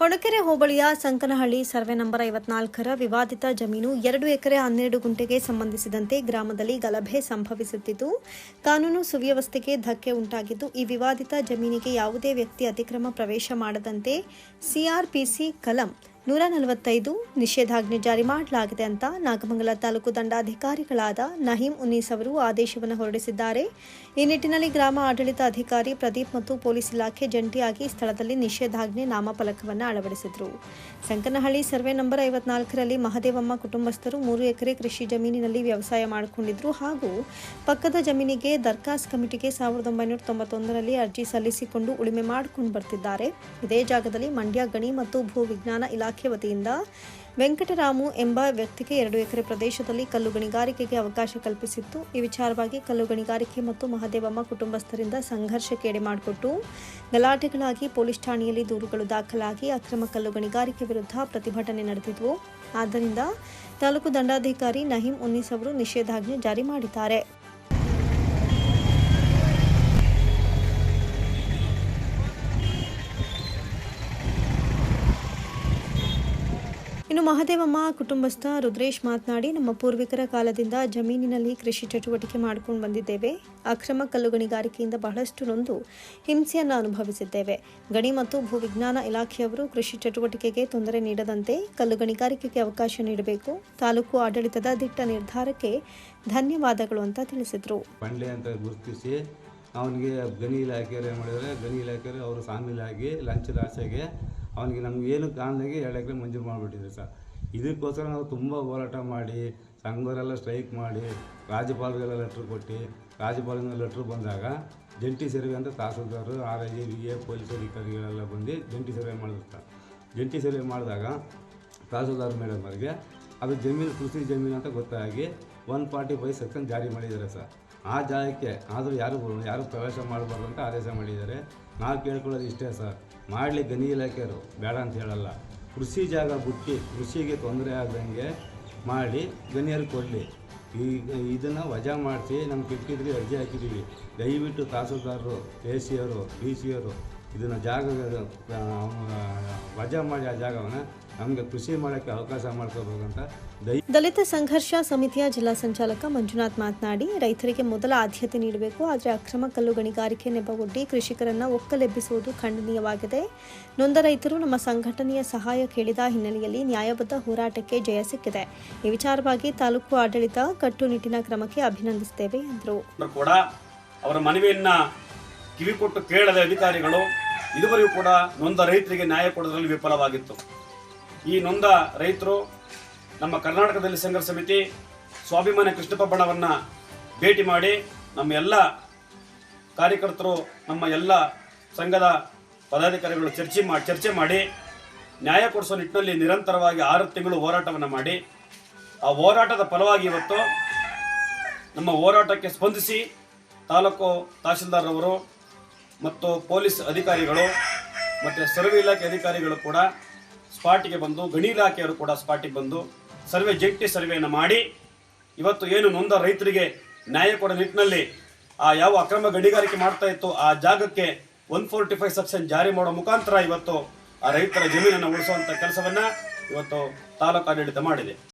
ಹೊಳಕೆರೆ ಹೋಬಳಿಯ ಸಂಕನಹಳ್ಳಿ survey number ಐವತ್ನಾಲ್ಕರ ವಿವಾದಿತ ಜಮೀನು ಎರಡು ಎಕರೆ ಹನ್ನೆರಡು ಗುಂಟೆಗೆ ಸಂಬಂಧಿಸಿದಂತೆ ಗ್ರಾಮದಲ್ಲಿ ಗಲಭೆ ಸಂಭವಿಸುತ್ತಿದ್ದು, ಕಾನೂನು ಸುವ್ಯವಸ್ಥೆಗೆ ಧಕ್ಕೆ ಉಂಟಾಗಿದ್ದು, ಈ ವಿವಾದಿತ ಜಮೀನಿಗೆ ಯಾವುದೇ ವ್ಯಕ್ತಿ ಅತಿಕ್ರಮ ಪ್ರವೇಶ ಮಾಡದಂತೆ ಸಿಆರ್ಪಿಸಿ ಕಲಂ ನೂರ ನಲವತ್ತೈದು ನಿಷೇಧಾಜ್ಞೆ ಜಾರಿ ಮಾಡಲಾಗಿದೆ ಅಂತ ನಾಗಮಂಗಲ ತಾಲೂಕು ದಂಡಾಧಿಕಾರಿಗಳಾದ ನಹೀಂ ಉನ್ನೀಸ್ ಅವರು ಆದೇಶವನ್ನು ಹೊರಡಿಸಿದ್ದಾರೆ. ಈ ನಿಟ್ಟಿನಲ್ಲಿ ಗ್ರಾಮ ಆಡಳಿತ ಅಧಿಕಾರಿ ಪ್ರದೀಪ್ ಮತ್ತು ಪೊಲೀಸ್ ಇಲಾಖೆ ಜಂಟಿಯಾಗಿ ಸ್ಥಳದಲ್ಲಿ ನಿಷೇಧಾಜ್ಞೆ ನಾಮಫಲಕವನ್ನು ಅಳವಡಿಸಿದರು. ಸಂಕನಹಳ್ಳಿ ಸರ್ವೆ ನಂಬರ್ ಐವತ್ನಾಲ್ಕರಲ್ಲಿ ಮಹದೇವಮ್ಮ ಕುಟುಂಬಸ್ಥರು ಮೂರು ಎಕರೆ ಕೃಷಿ ಜಮೀನಿನಲ್ಲಿ ವ್ಯವಸಾಯ ಮಾಡಿಕೊಂಡಿದ್ದರು ಹಾಗೂ ಪಕ್ಕದ ಜಮೀನಿಗೆ ದರ್ಖಾಸ್ ಕಮಿಟಿಗೆ ಸಾವಿರದ ಒಂಬೈನೂರ ತೊಂಬತ್ತೊಂದರಲ್ಲಿ ಅರ್ಜಿ ಸಲ್ಲಿಸಿಕೊಂಡು ಉಳುಮೆ ಮಾಡಿಕೊಂಡು ಬರ್ತಿದ್ದಾರೆ. ಇದೇ ಜಾಗದಲ್ಲಿ ಮಂಡ್ಯ ಗಣಿ ಮತ್ತು ಭೂ ವಿಜ್ಞಾನ ಇಲಾಖೆ ವತಿಯಿಂದ ವೆಂಕಟರಾಮು ಎಂಬ ವ್ಯಕ್ತಿಗೆ ಎರಡು ಎಕರೆ ಪ್ರದೇಶದಲ್ಲಿ ಕಲ್ಲು ಗಣಿಗಾರಿಕೆಗೆ ಅವಕಾಶ ಕಲ್ಪಿಸಿತ್ತು. ಈ ವಿಚಾರವಾಗಿ ಕಲ್ಲು ಗಣಿಗಾರಿಕೆ ಮತ್ತು ಮಹದೇವಮ್ಮ ಕುಟುಂಬಸ್ಥರಿಂದ ಸಂಘರ್ಷಕ್ಕೆ ಎಡೆ ಮಾಡಿಕೊಟ್ಟು ಗಲಾಟೆಗಳಾಗಿ ಪೊಲೀಸ್ ಠಾಣೆಯಲ್ಲಿ ದೂರುಗಳು ದಾಖಲಾಗಿ ಅಕ್ರಮ ಕಲ್ಲು ಗಣಿಗಾರಿಕೆ ವಿರುದ್ಧ ಪ್ರತಿಭಟನೆ ನಡೆದಿದ್ವು. ಆದ್ದರಿಂದ ತಾಲೂಕು ದಂಡಾಧಿಕಾರಿ ನಹೀಂ ಉನ್ನೀಸ್ ಅವರು ನಿಷೇಧಾಜ್ಞೆ ಜಾರಿ ಮಾಡಿದ್ದಾರೆ. ಇನ್ನು ಮಹದೇವಮ್ಮ ಕುಟುಂಬಸ್ಥ ರುದ್ರೇಶ್ ಮಾತನಾಡಿ, ನಮ್ಮ ಪೂರ್ವಿಕರ ಕಾಲದಿಂದ ಜಮೀನಿನಲ್ಲಿ ಕೃಷಿ ಚಟುವಟಿಕೆ ಮಾಡಿಕೊಂಡು ಬಂದಿದ್ದೇವೆ. ಅಕ್ರಮ ಕಲ್ಲು ಗಣಿಗಾರಿಕೆಯಿಂದ ಬಹಳಷ್ಟು ನೊಂದು ಹಿಂಸೆಯನ್ನು ಅನುಭವಿಸಿದ್ದೇವೆ. ಗಣಿ ಮತ್ತು ಭೂವಿಜ್ಞಾನ ಇಲಾಖೆಯವರು ಕೃಷಿ ಚಟುವಟಿಕೆಗೆ ತೊಂದರೆ ನೀಡದಂತೆ ಕಲ್ಲು ಗಣಿಗಾರಿಕೆಗೆ ಅವಕಾಶ ನೀಡಬೇಕು. ತಾಲೂಕು ಆಡಳಿತದ ದಿಟ್ಟ ನಿರ್ಧಾರಕ್ಕೆ ಧನ್ಯವಾದಗಳು ಅಂತ ತಿಳಿಸಿದರು. ಅವನಿಗೆ ಗಣಿ ಇಲಾಖೆಯವರು ಏನು ಮಾಡಿದ್ದಾರೆ? ಗಣಿ ಇಲಾಖೆಯವರು ಅವರು ಸಾಮಿಲಾಗಿ ಲಂಚದ ಆಸೆಗೆ ಅವನಿಗೆ ನಮ್ಗೆ ಏನು ಕಾರಣದಾಗೆ ಎರಡು ಎಕರೆ ಮಂಜೂರು ಮಾಡಿಬಿಟ್ಟಿದ್ರು ಸರ್. ಇದಕ್ಕೋಸ್ಕರ ನಾವು ತುಂಬ ಹೋರಾಟ ಮಾಡಿ, ಸಂಘದವರೆಲ್ಲ ಸ್ಟ್ರೈಕ್ ಮಾಡಿ, ರಾಜ್ಯಪಾಲರಿಗೆಲ್ಲ ಲೆಟ್ರ್ ಕೊಟ್ಟು, ರಾಜ್ಯಪಾಲರಿಂದ ಲೆಟ್ರ್ ಬಂದಾಗ ಜಂಟಿ ಸರ್ವೆ ಅಂತ ತಹಸೀಲ್ದಾರರು R I V A police ಅಧಿಕಾರಿಗಳೆಲ್ಲ ಬಂದು ಜಂಟಿ ಸರ್ವೆ ಮಾಡಿರ್ತಾರೆ ಜಂಟಿ ಸರ್ವೆ ಮಾಡಿದಾಗ ತಹಸೀಲ್ದಾರ್ ಮೇಡಮ್ ಅವರಿಗೆ ಅದು ಜಮೀನು, ಕೃಷಿ ಜಮೀನು ಅಂತ ಗೊತ್ತಾಗಿ ಒನ್ ಫಾರ್ಟಿ ಫೈವ್ ಸೆಕ್ಷನ್ ಜಾರಿ ಮಾಡಿದ್ದಾರೆ ಸರ್. ಆ ಜಾಗಕ್ಕೆ ಆದರೂ ಯಾರು ಯಾರು ಪ್ರವೇಶ ಮಾಡಬಾರ್ದು ಅಂತ ಆದೇಶ ಮಾಡಿದ್ದಾರೆ. ನಾವು ಕೇಳ್ಕೊಳ್ಳೋದು ಇಷ್ಟೇ ಸರ್. ಮಾಡಲಿ ಗಣಿ ಇಲಾಖೆಯವರು, ಬೇಡ ಅಂತ ಹೇಳಲ್ಲ. ಕೃಷಿ ಜಾಗ ಬಿಟ್ಟು, ಕೃಷಿಗೆ ತೊಂದರೆ ಆಗದಂಗೆ ಮಾಡಿ ಗಣಿಯರು ಕೊಡಲಿ. ಈಗ ಇದನ್ನು ವಜಾ ಮಾಡಿಸಿ ನಮ್ಮ ಕಿಟಕಿದ್ರಿಗೆ ಅರ್ಜಿ ಹಾಕಿದ್ದೀವಿ ದಯವಿಟ್ಟು ತಹಸೀಲ್ದಾರರು ಎ ಸಿಯವರು ಡಿ ಸಿ ಅವರು, ಇದನ್ನು ಜಾಗ ವಜಾ ಮಾಡಿ ಆ ಜಾಗವನ್ನು ನಮಗೆ ಕೃಷಿ ಮಾಡೋಕ್ಕೆ ಅವಕಾಶ ಮಾಡ್ಕೋಬೇಕಂತ ದೈ ದಲಿತ ಸಂಘರ್ಷ ಸಮಿತಿಯ ಜಿಲ್ಲಾ ಸಂಚಾಲಕ ಮಂಜುನಾಥ್ ಮಾತನಾಡಿ ರೈತರಿಗೆ ಮೊದಲ ಆದ್ಯತೆ ನೀಡಬೇಕು ಆದರೆ ಅಕ್ರಮ ಕಲ್ಲು ಗಣಿಗಾರಿಕೆ ನೆಪವೊಡ್ಡಿ ಕೃಷಿಕರನ್ನ ಒಕ್ಕಲೆಬ್ಬಿಸುವುದು ಖಂಡನೀಯವಾಗಿದೆ. ನೊಂದ ರೈತರು ನಮ್ಮ ಸಂಘಟನೆಯ ಸಹಾಯ ಕೇಳಿದ ಹಿನ್ನೆಲೆಯಲ್ಲಿ ನ್ಯಾಯಬದ್ಧ ಹೋರಾಟಕ್ಕೆ ಜಯ ಸಿಕ್ಕಿದೆ. ಈ ವಿಚಾರವಾಗಿ ತಾಲೂಕು ಆಡಳಿತ ಕಟ್ಟುನಿಟ್ಟಿನ ಕ್ರಮಕ್ಕೆ ಅಭಿನಂದಿಸುತ್ತೇವೆ ಎಂದರು. ಕೂಡ ಅವರ ಮನವಿಯನ್ನ ಕಿವಿಕೊಟ್ಟು ಕೇಳದ ಅಧಿಕಾರಿಗಳು ಇದುವರೆಗೂ ಕೂಡ ನೊಂದ ರೈತರಿಗೆ ನ್ಯಾಯ ಕೊಡೋದ್ರಲ್ಲಿ ವಿಫಲವಾಗಿತ್ತು. ಈ ನೊಂದ ರೈತರು ನಮ್ಮ ಕರ್ನಾಟಕದಲ್ಲಿ ಸಂಘರ್ಷ ಸಮಿತಿ ಸ್ವಾಭಿಮಾನ ಕೃಷ್ಣಪ್ಪ ಬಣವನ್ನ ಭೇಟಿ ಮಾಡಿ ನಮ್ಮ ಎಲ್ಲ ಕಾರ್ಯಕರ್ತರು, ನಮ್ಮ ಎಲ್ಲ ಸಂಘದ ಪದಾಧಿಕಾರಿಗಳು ಚರ್ಚೆ ಮಾಡಿ ಚರ್ಚೆ ಮಾಡಿ ನ್ಯಾಯ ಕೊಡಿಸೋ ನಿಟ್ಟಿನಲ್ಲಿ ನಿರಂತರವಾಗಿ ಆರು ತಿಂಗಳು ಹೋರಾಟವನ್ನು ಮಾಡಿ, ಆ ಹೋರಾಟದ ಫಲವಾಗಿ ಇವತ್ತು ನಮ್ಮ ಹೋರಾಟಕ್ಕೆ ಸ್ಪಂದಿಸಿ ತಾಲೂಕು ತಹಶೀಲ್ದಾರ್ ಅವರು ಮತ್ತು ಪೊಲೀಸ್ ಅಧಿಕಾರಿಗಳು ಮತ್ತು ಸರ್ವೆ ಇಲಾಖೆ ಅಧಿಕಾರಿಗಳು ಕೂಡ ಸ್ಪಾಟಿಗೆ ಬಂದು, ಗಣಿ ಇಲಾಖೆಯವರು ಕೂಡ ಸ್ಪಾಟಿಗೆ ಬಂದು ಸರ್ವೆ, ಜಂಟಿ ಸರ್ವೆಯನ್ನು ಮಾಡಿ ಇವತ್ತು ಏನು ನೊಂದ ರೈತರಿಗೆ ನ್ಯಾಯ ಕೊಡೋ ನಿಟ್ಟಿನಲ್ಲಿ ಆ ಯಾವ ಅಕ್ರಮ ಗಣಿಗಾರಿಕೆ ಮಾಡ್ತಾ ಇತ್ತು, ಆ ಜಾಗಕ್ಕೆ ಒನ್ ಫೋರ್ಟಿ ಫೈವ್ ಸೆಕ್ಷನ್ ಜಾರಿ ಮಾಡೋ ಮುಖಾಂತರ ಇವತ್ತು ಆ ರೈತರ ಜಮೀನನ್ನು ಉಳಿಸುವಂಥ ಕೆಲಸವನ್ನ ಇವತ್ತು ತಾಲೂಕು ಆಡಳಿತ ಮಾಡಿದೆ.